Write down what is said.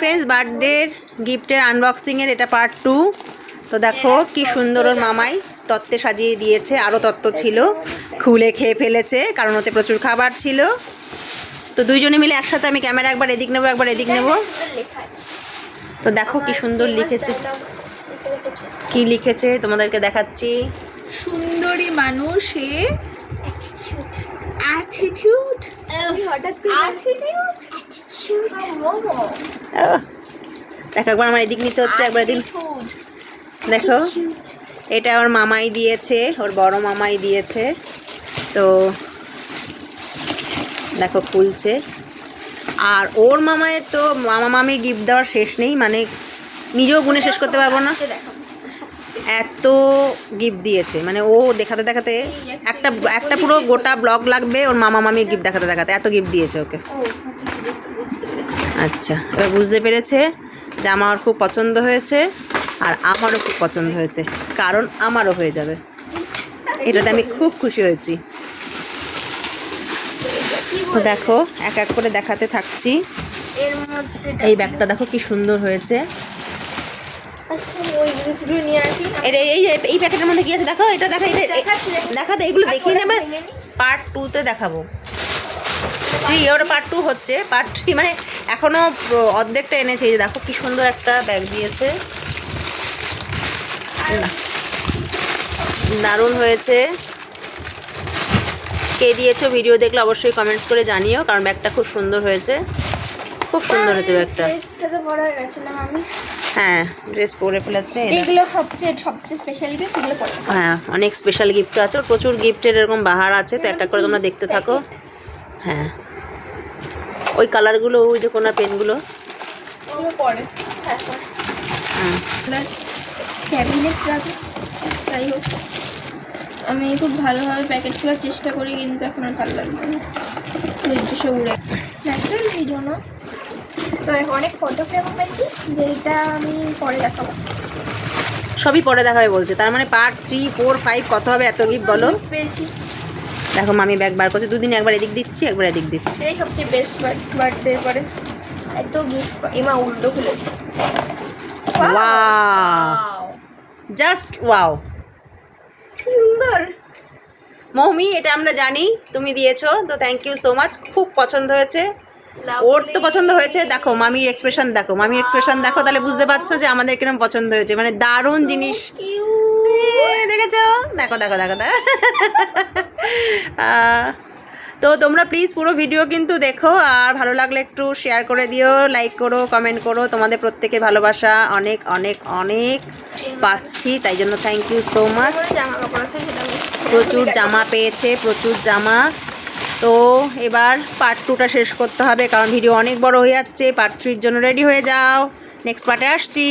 Friends বার্থডের গিফটের আনবক্সিংয়ের এটা পার্ট টু তো দেখো কি সুন্দর ওর মামাই তত্ত্বে সাজিয়ে দিয়েছে আরও তত্ত্ব ছিল। খুলে খেয়ে ফেলেছে কারণ ওতে প্রচুর খাবার ছিল। তো দুইজনে মিলে একসাথে আমি ক্যামেরা একবার এদিক নেব একবার এদিক নেব। তো দেখো কি সুন্দর লিখেছে। কি লিখেছে? তোমাদেরকে দেখাচ্ছি। সুন্দরী মানুষে অ্যাটিটিউড হঠাৎ অ্যাটিটিউড দেখো, একবার আমার এদিক নিতে হচ্ছে, একবার এদিক দেখো, এটা ওর মামাই দিয়েছে, ওর বড় মামাই দিয়েছে, তো দেখো, খুলছে। আর ওর মামায়ের তো মামা মামি গিফট দেওয়ার শেষ নেই মানে নিজেও গুনে শেষ করতে পারব না। এত গিফট দিয়েছে মানে ও দেখাতে দেখাতে একটা একটা পুরো গোটা ব্লগ লাগবে ওর মামা মামির গিফট দেখাতে দেখাতে, এত গিফট দিয়েছে ওকে। পেরেছি। আচ্ছা এবার বুঝতে পেরেছে যে আমার খুব পছন্দ হয়েছে আর আমারও খুব পছন্দ হয়েছে। কারণ আমারও হয়ে যাবে। এটাতে আমি খুব খুশি হয়েছি। তো দেখো এক এক করে দেখাতে থাকছি। এই ব্যাগটা দেখো কি সুন্দর হয়েছে। আচ্ছা এই প্যাকেটের মধ্যে আছে? দেখো এটা দেখো এটা দেখাচ্ছি। দেখাতে এগুলো দেখিয়ে নেবে। ভেঙে নিই। পার্ট টুতে দেখাবো। থ্রি ওটা পার্ট টু হচ্ছে। পার্ট থ্রি মানে এখনও অর্ধেকটা এনেছে। এই যে দেখো কি সুন্দর একটা ব্যাগ দিয়েছে। দারুণ হয়েছে। কে দিয়েছ ভিডিও দেখলে অবশ্যই কমেন্টস করে জানিও কারণ ব্যাগটা খুব সুন্দর হয়েছে। খুব সুন্দর হয়েছে ব্যাগটা হয়ে ড্রেস পরে ফেলেছে হ্যাঁ অনেক স্পেশাল গিফট আছে। ওর প্রচুর গিফটের এরকম বাহার আছে তো এক এক করে তোমরা দেখতে থাকো। হ্যাঁ। ওই কালারগুলো ওই যে কোনা পেনগুলো। পরে হ্যাঁ ক্যাবিনেট রাখি যাই হোক। আমি খুব ভালোভাবে প্যাকেট খোলার চেষ্টা করি কিন্তু এখন আর ভালো লাগছে না। নির্দিষ্ট উড়ে। ন্যাচারাল ভিডিও না তো অনেক ফটো ফ্রেমও পেয়েছি যেটা আমি পরে দেখাবো। সবই পরে দেখাবে বলছে। তার মানে পার্ট থ্রি ফোর ফাইভ কত হবে এত গিফট বলো? পেয়েছি। দেখো মামি ব্যাগ বার করছে। দুদিন একবার এদিক দিচ্ছি একবার এদিক দিচ্ছি। সেটাই সবচেয়ে বেস্ট বার্থডে পরে। এত গিফট এমা উল্টো খুলেছে। ওয়াও জাস্ট ওয়াও সুন্দর। মৌমি এটা আমরা জানি তুমি দিয়েছ তো থ্যাংক ইউ সো মাচ খুব পছন্দ হয়েছে। ওর তো পছন্দ হয়েছে। দেখো মামির এক্সপ্রেশন দেখো। মামির এক্সপ্রেশন দেখো তাহলে বুঝতে পারছ যে আমাদের কীরকম পছন্দ হয়েছে। মানে দারুণ জিনিস। দেখেছ? দেখো দেখো দেখো। তো তোমরা প্লিজ পুরো ভিডিও কিন্তু দেখো আর ভালো লাগলে একটু শেয়ার করে দিও লাইক করো কমেন্ট করো। তোমাদের প্রত্যেকের ভালোবাসা অনেক অনেক অনেক পাচ্ছি তাই জন্য থ্যাংক ইউ সো মাচ প্রচুর জামা পেয়েছে প্রচুর জামা। তো এবার পার্ট টুটা শেষ করতে হবে কারণ ভিডিও অনেক বড় হয়ে যাচ্ছে পার্ট থ্রির জন্য রেডি হয়ে যাও। নেক্সট পার্টে আসছি।